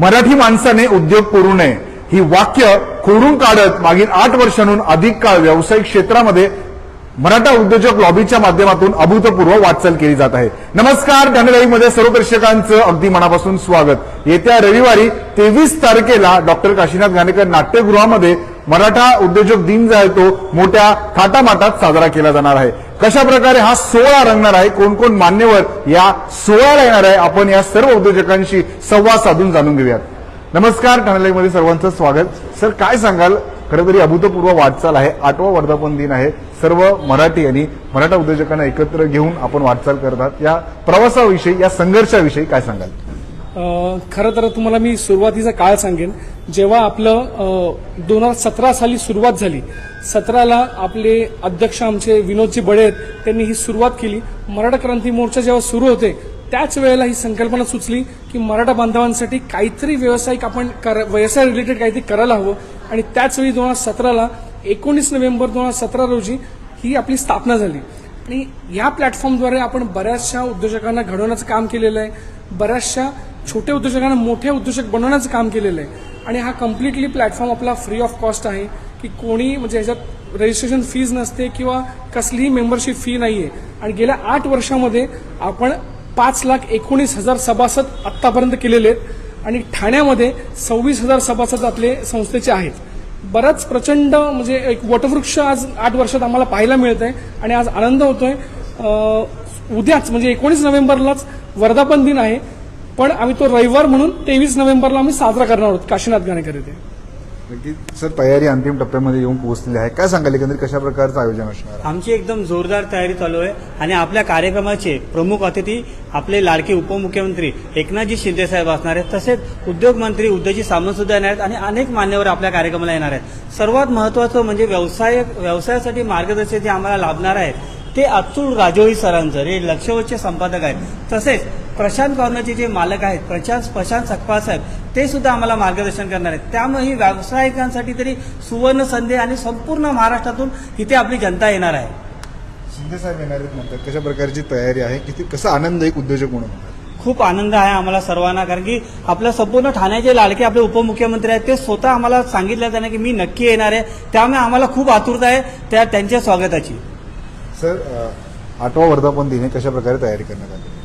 मराठी माणसाने उद्योग करू नये. ही वाक्य खोडून काढत मागील आठ वर्षांहून अधिक काळ व्यावसायिक क्षेत्रामध्ये मराठा उद्योजक लॉबीच्या माध्यमातून अभूतपूर्व वाटचाल केली जात आहे. नमस्कारमध्ये सर्व दर्शकांचं अगदी मनापासून स्वागत. येत्या रविवारी तेवीस तारखेला डॉक्टर काशीनाथ घाणेकर नाट्यगृहामध्ये मराठा उद्योजक दिन जो आहे तो मोठ्या थाटामाटात साजरा केला जाणार आहे. कशा प्रकारे हा सोहळा रंगणार आहे कोण कोण मान्यवर या सोहळ्याला येणार आहे आपण या सर्व उद्योजकांशी संवाद साधून जाणून घेऊयात. नमस्कारमध्ये सर्वांचं स्वागत. सर काय सांगाल? खरं तरी अभूतपूर्व वाटचाल आहे. आठवा वर्धापन दिन आहे. सर्व मराठी आणि मराठा उद्योजकांना एकत्र घेऊन आपण वाटचाल करतात. या प्रवासाविषयी या संघर्षाविषयी काय सांगाल? खरं तर तुम्हाला मी सुरुवातीचा काळ सांगेन. जेव्हा आपलं दोन हजार सतरा साली सुरुवात झाली सतराला आपले अध्यक्ष आमचे विनोदजी बळे आहेत त्यांनी ही सुरुवात केली. मराठा क्रांती मोर्चा जेव्हा सुरू होते त्याच वेळेला ही संकल्पना सुचली की मराठा बांधवांसाठी काहीतरी व्यावसायिक आपण कर- व्यवसाय रिलेटेड काहीतरी करायला हवं. आणि त्याचवेळी दोन हजार सतराला एकोणीस नोव्हेंबर दोन हजार सतरा रोजी ही आपली स्थापना झाली. आणि या प्लॅटफॉर्मद्वारे आपण बऱ्याचशा उद्योजकांना घडवण्याचं काम केलेलं आहे. बऱ्याचशा छोट्या उद्योजकांना मोठे उद्योजक बनवण्याचं काम केलेलं आहे. आणि हा कम्प्लिटली प्लॅटफॉर्म आपला फ्री ऑफ कॉस्ट आहे की कोणी म्हणजे ह्याच्यात रजिस्ट्रेशन फीज नसते किंवा कसलीही मेंबरशिप फी नाही आहे आणि गेल्या आठ वर्षामध्ये आपण पाच लाख एकोणीस हजार सभासद आत्तापर्यंत केलेले आहेत आणि ठाण्यामध्ये सव्वीस हजार सभासद आपले संस्थेचे आहेत. बराच प्रचंड म्हणजे एक वटवृक्ष आज आठ वर्षात आम्हाला पाहायला मिळत आहे आणि आज आनंद होतोय. उद्याच म्हणजे एकोणीस नोव्हेंबरलाच वर्धापन दिन आहे. पण आम्ही तो रविवार म्हणून तेवीस नोव्हेंबरला आम्ही साजरा करणार आहोत. काशीनाथ गाणेकर येथे. सर तयारी अंतिम टप्प्यामध्ये येऊन पोहोचलेली आहे. काय सांगाल एकंदरीत? कशा प्रकारचं आयोजन असणार? आमची एकदम जोरदार तयारी चालू आहे आणि आपल्या कार्यक्रमाचे प्रमुख अतिथी आपले लाडके उपमुख्यमंत्री एकनाथजी शिंदे साहेब असणार आहेत. तसेच उद्योग मंत्री उद्योजी सामंत सुद्धा येणार आहेत आणि अनेक मान्यवर आपल्या कार्यक्रमाला येणार आहेत. सर्वात महत्वाचं म्हणजे व्यवसाय व्यवसायासाठी मार्गदर्शन जे आम्हाला लाभणार आहेत ते अतुल राजोळी सरांचं हे लक्षवेधचे संपादक आहेत. तसेच प्रशांत कॉर्नरचे जे मालक आहेत प्रशांत प्रशांत सकपाळ साहेब ते सुद्धा आम्हाला मार्गदर्शन करणार आहेत. त्यामुळे ही व्यावसायिकांसाठी तरी सुवर्ण संधी आणि संपूर्ण महाराष्ट्रातून इथे आपली जनता येणार आहे. शिंदे साहेब येणार आहेत म्हणतात कशा प्रकारची तयारी आहे किती कसा आनंद एक उद्योजक म्हणून? खूप आनंद आहे आम्हाला सर्वांना कारण की आपल्या संपूर्ण ठाण्याचे लाडके आपले उपमुख्यमंत्री आहेत ते स्वतः आम्हाला सांगितलं त्याने की मी नक्की येणार आहे. त्यामुळे आम्हाला खूप आतुरता आहे त्या त्यांच्या स्वागताची. सर आठवा वर्धापन दिन कशा प्रकारे तयारी करण्यात आली?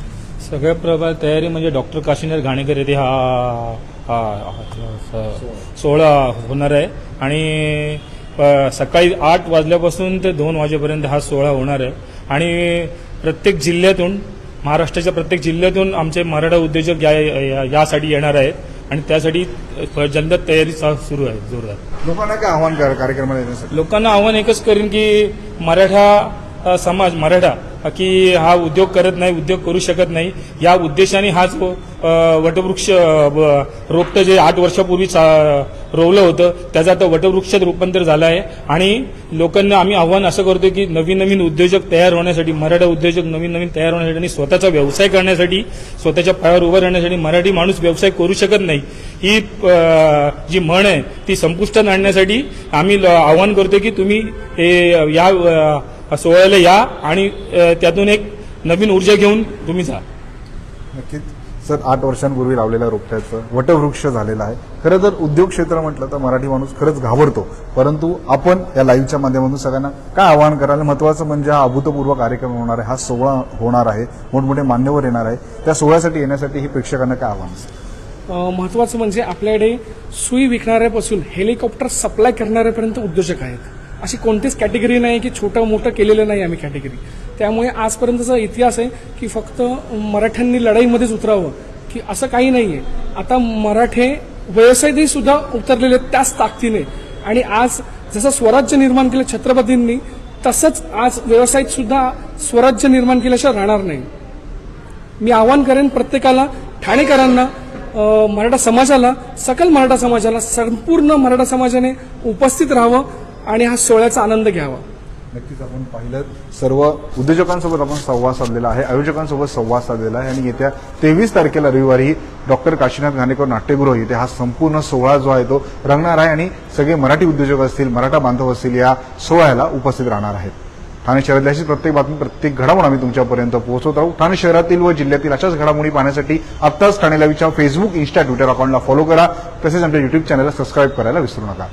सगळ्या प्रकार तयारी म्हणजे डॉक्टर काशीनाथ घाणेकर येथे हा हा हा- स- सोहळा होणार आहे. आणि अ, सकाळी आठ वाजल्यापासून ते दोन वाजेपर्यंत हा सोहळा होणार आहे. आणि प्रत्येक जिल्ह्यातून महाराष्ट्राच्या प्रत्येक जिल्ह्यातून आमचे मराठा उद्योजक या या- यासाठी येणार आहेत. आणि त्यासाठी अ, जलद तयारी चा- सुरू आहे जोरदार. लोकांना काय आव्हान करा कार्यक्रमाला येण्यासाठी? लोकांना आव्हान एकच करेन की मराठा समाज मराठा की हा उद्योग करत नाही उद्योग करू शकत नाही या उद्देशाने हा जो वटवृक्ष रोपटं जे आठ वर्षापूर्वी चा- रोवलं होतं त्याचं आता वटवृक्षात रूपांतर झालं आहे. आणि लोकांना आम्ही आव्हान असं करतो की नवीन नवीन उद्योजक तयार होण्यासाठी मराठा उद्योजक नवीन नवीन तयार होण्यासाठी आणि स्वतःचा व्यवसाय करण्यासाठी स्वतःच्या पायावर उभं राहण्यासाठी मराठी माणूस व्यवसाय करू शकत नाही. ही जी म्हण आहे ती संपुष्टात आणण्यासाठी आम्ही ल- आव्हान करतो की तुम्ही हे या सोहळ्याला या आणि त्यातून एक नवीन ऊर्जा घेऊन तुम्ही जा. नक्कीच. सर आठ वर्षांपूर्वी लावलेल्या रोपट्याचं वटवृक्ष झालेलं आहे. खरं तर उद्योग क्षेत्र म्हटलं तर मराठी माणूस खरंच घाबरतो. परंतु आपण या लाईव्हच्या माध्यमातून सगळ्यांना काय आवाहन कराल? महत्वाचं म्हणजे हा अभूतपूर्व कार्यक्रम होणार आहे. हा सोहळा होणार आहे. मोठमोठे मान्यवर येणार आहे त्या सोहळ्यासाठी येण्यासाठी ही प्रेक्षकांना काय आव्हान महत्वाचं म्हणजे आपल्याकडे सुई विकणाऱ्यापासून हेलिकॉप्टर सप्लाय करणाऱ्यापर्यंत उद्योजक आहेत. अशी कोणतीच कॅटेगरी नाही की छोटं मोठं केलेलं नाही आम्ही कॅटेगरी त्यामुळे आजपर्यंतचा इतिहास आहे की फक्त मराठ्यांनी लढाईमध्येच उतरावं की असं काही नाही आहे आता मराठे व्यवसायातही सुद्धा उतरलेले आहेत त्याच ताकदीने. आणि आज जसं स्वराज्य निर्माण केलं छत्रपतींनी तसंच आज व्यवसायात सुद्धा स्वराज्य निर्माण केल्याशिवाय राहणार नाही. मी आवाहन करेन प्रत्येकाला ठाणेकरांना मराठा समाजाला सकल मराठा समाजाला संपूर्ण मराठा समाजाने उपस्थित राहावं. आणि हा सोहळ्याचा आनंद घ्यावा. नक्कीच आपण पाहिलं. सर्व उद्योजकांसोबत आपण संवाद साधलेला आहे. आयोजकांसोबत संवाद साधलेला आहे. आणि येत्या तेवीस तारखेला रविवारी डॉक्टर काशीनाथ घाणेकर नाट्यगृह येथे हा संपूर्ण सोहळा जो आहे तो रंगणार आहे आणि सगळे मराठी उद्योजक असतील मराठा बांधव असतील या सोहळ्याला उपस्थित राहणार आहेत. ठाणे शहरातली अशी प्रत्येक बातमी प्रत्येक घडामोड आम्ही तुमच्यापर्यंत पोहोचवत राहू. ठाणे शहरातील व जिल्ह्यातील अशाच घडामोडी पाहण्यासाठी आत्ताच ठाणे लाईव्हच्या फेसबुक इन्स्टा ट्विटर अकाउंटला फॉलो करा. तसेच आमच्या युट्यूब चॅनलला सबस्क्राईब करायला विसरू नका.